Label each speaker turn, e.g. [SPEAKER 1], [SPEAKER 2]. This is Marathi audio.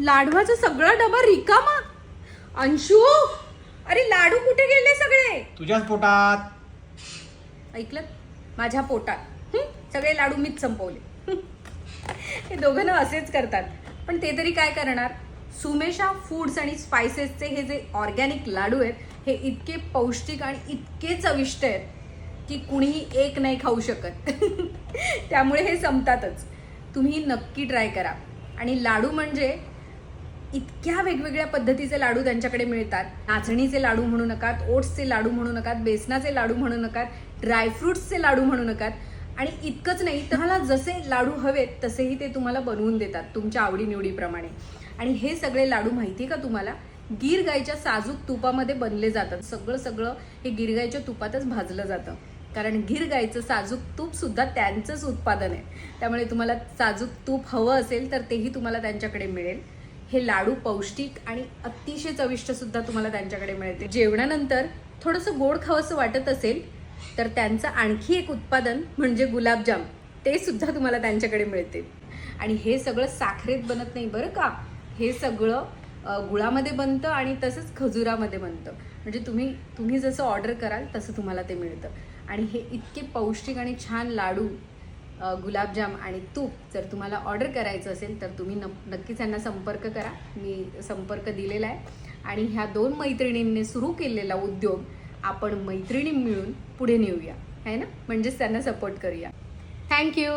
[SPEAKER 1] लाडवाचा सगळा डबा रिकामा? अंशू अरे लाडू कुठे गेले सगळे?
[SPEAKER 2] तुझ्याच पोटात.
[SPEAKER 1] ऐकलं? माझ्या पोटात. हं? सगळे लाडू मीच संपवले. हं. हे दोघं ना असेच करतात. पण ते तरी काय करणार? सुमेशा फूड्स आणि स्पायसेसचे हे जे ऑर्गॅनिक लाडू आहेत हे इतके पौष्टिक आणि इतके चविष्ट आहेत की कुणीही एक नाही खाऊ शकत. त्यामुळे हे संपतातच. तुम्ही नक्की ट्राय करा. आणि लाडू म्हणजे इतक्या वेगवेगळ्या पद्धतीचे लाडू त्यांच्याकडे मिळतात. नाचणीचे लाडू म्हणू नकात ओट्सचे लाडू म्हणू नकात बेसनाचे लाडू म्हणू नकात ड्रायफ्रुट्सचे लाडू म्हणू नकात. आणि इतकंच नाही तुम्हाला जसे लाडू हवेत तसेही ते तुम्हाला बनवून देतात तुमच्या आवडीनिवडीप्रमाणे. आणि हे सगळे लाडू माहिती का तुम्हाला? गीर गाईच्या साजूक तुपामध्ये बनले जातात. सगळं सगळं हे गीर गायच्या तुपातच भाजलं जातं. कारण गीर गाईचं साजूक तूप सुद्धा त्यांचंच उत्पादन आहे. त्यामुळे तुम्हाला साजूक तूप हवं असेल तर तेही तुम्हाला त्यांच्याकडे मिळेल. हे लाडू पौष्टिक आणि अतिशय चविष्ट सुद्धा तुम्हाला त्यांच्याकडे मिळते. जेवणानंतर थोडंसं गोड खावंसं वाटत असेल तर त्यांचं आणखी एक उत्पादन म्हणजे गुलाबजाम. ते सुद्धा तुम्हाला त्यांच्याकडे मिळते. आणि हे सगळं साखरेत बनत नाही बरं का? हे सगळं गुळामध्ये बनतं आणि तसंच खजुरामध्ये बनतं. म्हणजे तुम्ही तुम्ही जसं ऑर्डर कराल तसं तुम्हाला ते मिळतं. आणि हे इतके पौष्टिक आणि छान लाडू गुलाबजाम आणि तूप जर तुम्हाला ऑर्डर करायचं असेल तर तुम्ही न नक्कीच त्यांना संपर्क करा. मी संपर्क दिलेला आहे. आणि ह्या दोन मैत्रिणींनी सुरू केलेला उद्योग आपण मैत्रिणी मिळून पुढे नेऊया. है ना? म्हणजेच त्यांना सपोर्ट करूया. थँक्यू